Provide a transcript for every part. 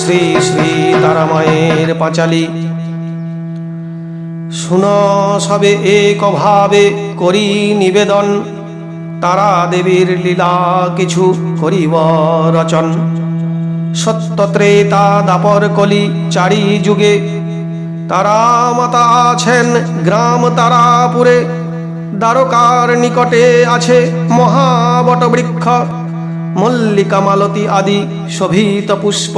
শ্রী শ্রী তারামায়ের পাঁচালী শুন সবে এক ভাবে করি নিবেদন। তারা দেবীর লীলা কিছু করিব রচন। সত্য ত্রেতা দাপর কলি চারি যুগে তারা মাতা আছেন গ্রাম তারাপুরে। দ্বারকার নিকটে আছে মহাবট বৃক্ষ মল্লিকা মালতী আদি শোভিত পুষ্প।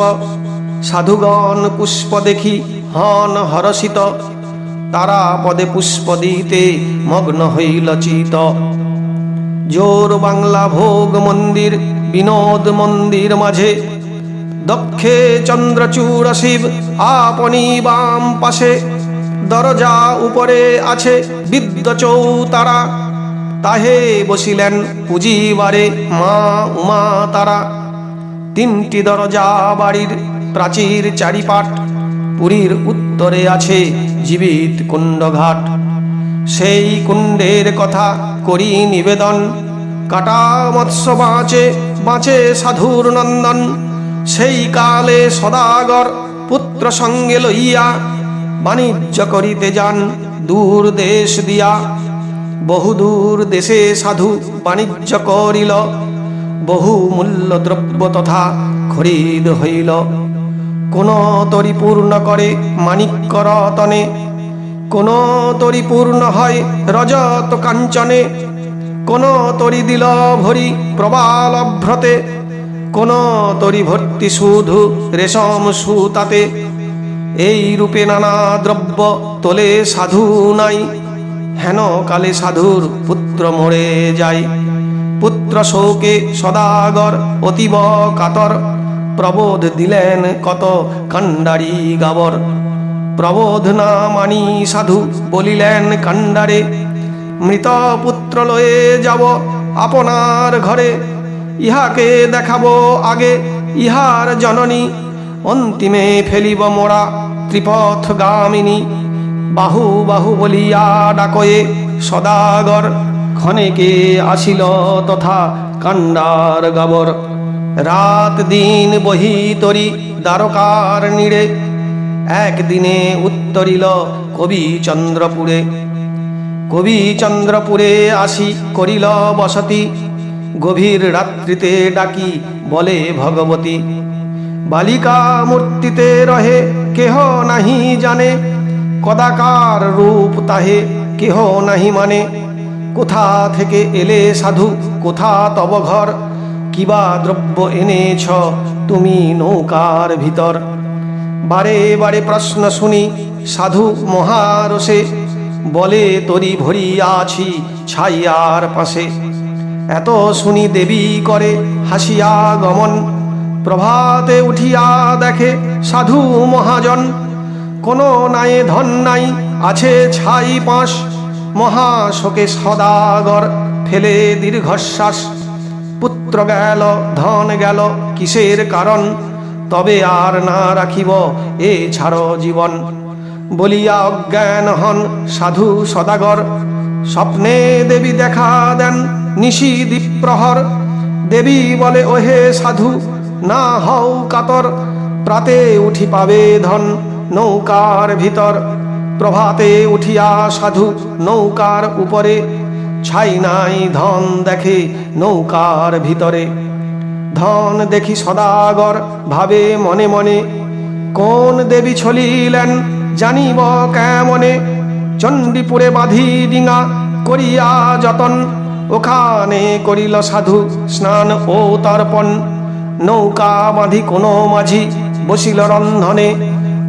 সাধুগণ পুষ্প দেখি হন হরষিত। তারা পদে পুষ্প দিতে মগ্ন হইল চিত। জোর বাংলা ভোগ মন্দির, বিনোদ মন্দির মাঝে। দক্ষে চন্দ্রচূড় শিব, আপনি বাম পাশে। দরজা উপরে আছে বিদ্য চৌতারা। তাহে বসিলেন পুজিবারে মা উমা তারা। তিনটি দরজা বাড়ির প্রাচীর চারিপাট, পুরীর উত্তরে আছে জীবিত কুণ্ডঘাট। সেই কুণ্ডের কথা করি নিবেদন। কাটা মৎস্য বাঁচে বাঁচে সাধুর নন্দন। সেই কালে সদাগর পুত্র সঙ্গে লইয়া বাণিজ্য করিতে যান দূর দেশ দিয়া। বহুদূর দেশে সাধু বাণিজ্য করিল। বহু মূল্য দ্রব্য তথা খরিদ হইল। কোন তরি পূর্ণ করে মাণিক্য রতনে কোন তরি পূর্ণ হয় রজত কাঞ্চনে, কোন তরি দিল ভরি প্রবাল ভ্রতে কোন তরি ভর্তি শুধু রেশম সুতাতে। এই রূপে নানা দ্রব্য তোলে সাধু নাই, হেন কালে সাধুর পুত্র মরে যায়। পুত্র শোকে সদাগর, অতীব কাতর প্রবোধ দিলেন কত কাণ্ডারি গাবর। প্রবোধ না মানি সাধু বলিলেন, কাণ্ডারে, মৃত পুত্র লয়ে যাব আপনার ঘরে। ইহাকে দেখাবো আগে, ইহার জননী। অন্তিমে ফেলিব মোরা ত্রিপথ গামিনী। বাহু বাহু বলিয়া ডাকয়ে সদাগর। ক্ষণেকে আসিল তথা কাণ্ডার গাবর। রাত দিন বহি তরি দ্বারকার নিড়ে। একদিনে উত্তরিল কবি চন্দ্রপুরে। কবি চন্দ্রপুরে আসি করিল বসতি। গভীর রাত্রিতে ডাকি বলে ভগবতী। বালিকা মূর্তিতে রহে, কেহ নাহি জানে। কদাকার রূপ তাহে, কেহ নাহি মানে। কোথা থেকে এলে সাধু, কোথা তব ঘর। কিবা দ্রব্য এনেছ তুমি নৌকার ভিতর? বারে বারে প্রশ্ন শুনি, সাধু মহারসে, বলে তরি ভরিয়া আছি ছাইয়ার পাশে। এত শুনি দেবী করে হাসিয়া গমন, প্রভাতে উঠিয়া দেখে সাধু মহাজন, কোনো নাই ধন নাই, আছে ছাই পাশ মহাশোকে সদাগর, ফেলে দীর্ঘশ্বাস। পুত্র গেল, ধন গেল, কিসের কারণ? তবে আর না রাখিব, এ ছাড় জীবন। বলিয়া অজ্ঞান হন সাধু সদাগর। স্বপ্নে দেবী দেখা দেন নিশি দ্বীপ্রহর। দেবী বলে, ওহে সাধু, না হও কাতর। প্রাতে উঠি পাবে ধন নৌকার ভিতর। প্রভাতে উঠিয়া সাধু নৌকার উপরে। ছাই নাই ধন দেখে নৌকার ভিতরে। ধন দেখি সদাগর ভাবে মনে মনে, কোন দেবী ছলিলেন জানিব কেমনে? চণ্ডীপুরে বাঁধি ডিঙা করিয়া যতন, ওখানে করিল সাধু স্নান ও তর্পণ। নৌকা বাঁধি কোনো মাঝি বসিল রন্ধনে,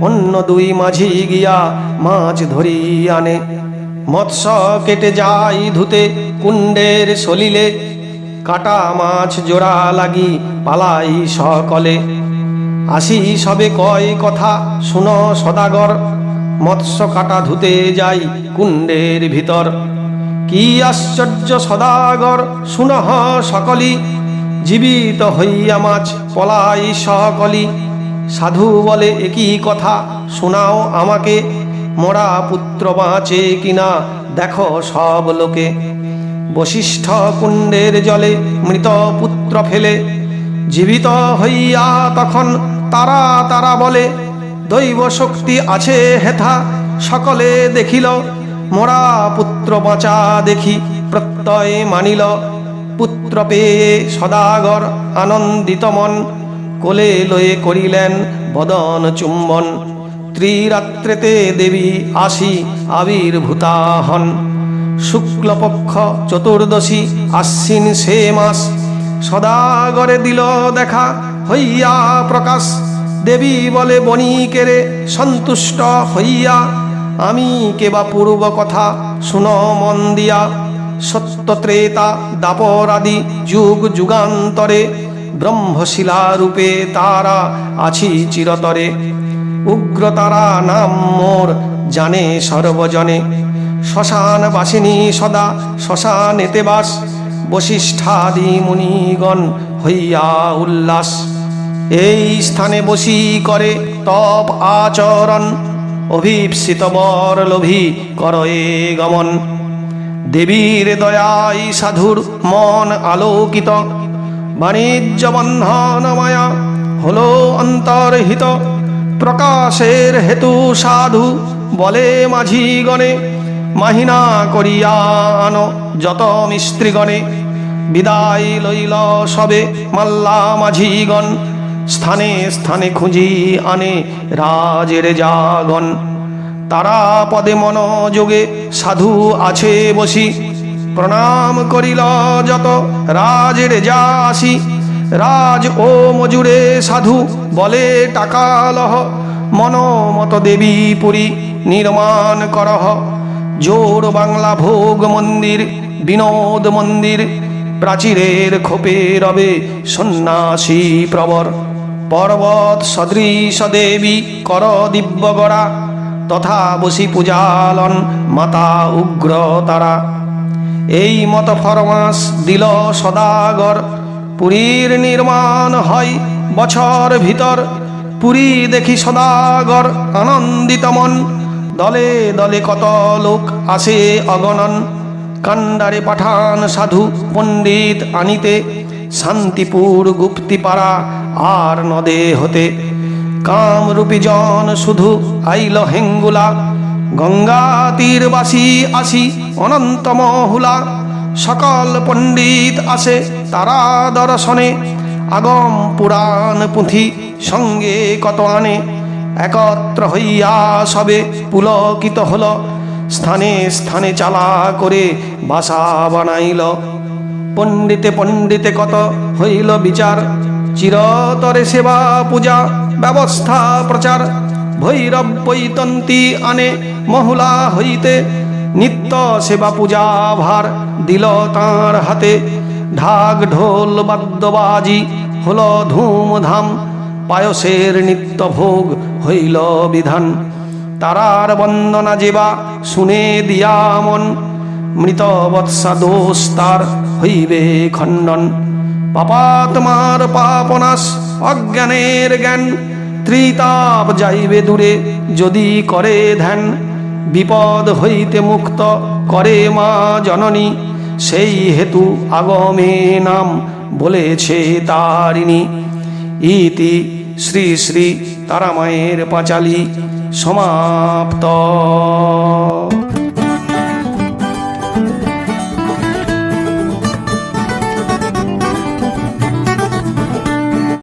অন্য দুই মাঝি গিয়া মাছ ধরি আনে মৎস্য কেটে যাই ধুতে, কুণ্ডের সলিলে, কাটা মাছ জোড়া লাগি পালাই সকলে। আসি সবে কয় কথা শুনো সদাগর, মৎস্য কাটা ধুতে যাই কুণ্ডের ভিতর। কি আশ্চর্য সদাগর, শুনহ সকলি, জীবিত হইয়া মাছ পলাই সকলি। সাধু বলে একই কথা, শোনাও আমাকে। মরা পুত্র বাঁচে কিনা, দেখো সব লোকে। বশিষ্ঠ কুণ্ডের জলে মৃত পুত্র ফেলে, জীবিত হইয়া তখন তারা তারা বলে, দৈব শক্তি আছে হেথা, সকলে দেখিল, মোরা পুত্র বাঁচা দেখি, প্রত্যয় মানিল। পুত্র পেয়ে সদাগর আনন্দিত মন, কোলে লয়ে করিলেন বদন চুম্বন। ত্রিরাত্রেতে দেবী আসি আবির্ভূতা হন শুক্লপক্ষ চতুর্দশী আশ্বিন সে মাস। সদাগরে দিল দেখা, হইয়া প্রকাশ। দেবী বলে বণিকেরে সন্তুষ্ট হইয়া। আমি কেবা পূর্ব কথা শুন মন দিয়া। সত্য ত্রেতা দাপর আদি যুগ যুগান্তরে ব্রহ্মশিলা রূপে তারা আছি চিরতরে। উগ্র তারা নাম মোর জানে সর্বজনে। শ্মশান বাসিনী সদা শ্মশানেতে বাস, বশিষ্ঠাদি মুনিগণ হইয়া উল্লাস। এই স্থানে বসি করে তপ আচরণ, অভীপ্সিত বর লোভী করয়ে গমন। দেবীর দয়াই সাধুর মন আলোকিত, বাণিজ্য বন্ধন হলো অন্তর্হিত। প্রকাশের হেতু সাধু বলে মাঝি গণে। মাহিনা করিয়া আনো যত মিস্ত্রিগণে। বিদায় লইল সবে মাল্লা মাঝিগণ। স্থানে স্থানে খুঁজি আনে রাজের জাগন তারা পদে মনোযোগে সাধু আছে বসি। প্রণাম করিল যত রাজের যা আসি। রাজ ও মজুরে সাধু বলে টাকা লহ মনমত দেবী পুরী নির্মাণ করহ। জোর বাংলা ভোগ মন্দির, বিনোদ মন্দির, প্রাচীরের খোপে রবে সন্ন্যাসী প্রবর। পর্বত সদৃশ দেবী কর দিব্যগড়া তথা বসি পূজালন মাতা উগ্র তারা। এই মত ফরমাস দিল সদাগর পুরীর নির্মাণ হয় বছর ভিতর। পুরী দেখি সদাগর, আনন্দিত মন। দলে দলে কত লোক আসে অগণন কান্ডারে পাঠান সাধু পণ্ডিত আনিতে। শান্তিপুর গুপ্তিপাড়া আর নদে হতে। কামরূপী জন শুধু আইল হেঙ্গুলা। গঙ্গা তীরবাসী আসি অনন্ত মহুলা। সকল পণ্ডিত আসে তারা দর্শনে আগম পুরাণ পুঁথি সঙ্গে কত আনে একত্র হইয়া সবে পুলকিত হল, স্থানে স্থানে চালা করে বাসা বানাইল। পণ্ডিতে পণ্ডিতে কত হইল বিচার, চিরতরে সেবা পূজা ব্যবস্থা প্রচার। ভৈরব বৈতন্তি আনে মহুলা হইতে নিত্য সেবা পূজা ভার দিল তাঁর হাতে। ঢাক ঢোল বাদ্যবাজি হল ধুমধাম। পায়সের নিত্য ভোগ হইল বিধান। তারার বন্দনা যেবা শুনে দিয়া মন। মৃত বৎসা দোষ তার হইবে খণ্ডন। পাপাত্মার পাপনাশ অজ্ঞানের জ্ঞান। ত্রিতাপ যাইবে দূরে যদি করে ধ্যান। বিপদ হইতে মুক্ত করে মা জননী। সেই হেতু আগমে নাম বলেছে তারিণী। ইতি শ্রী শ্রী তারামায়ের পাঁচালী সমাপ্ত।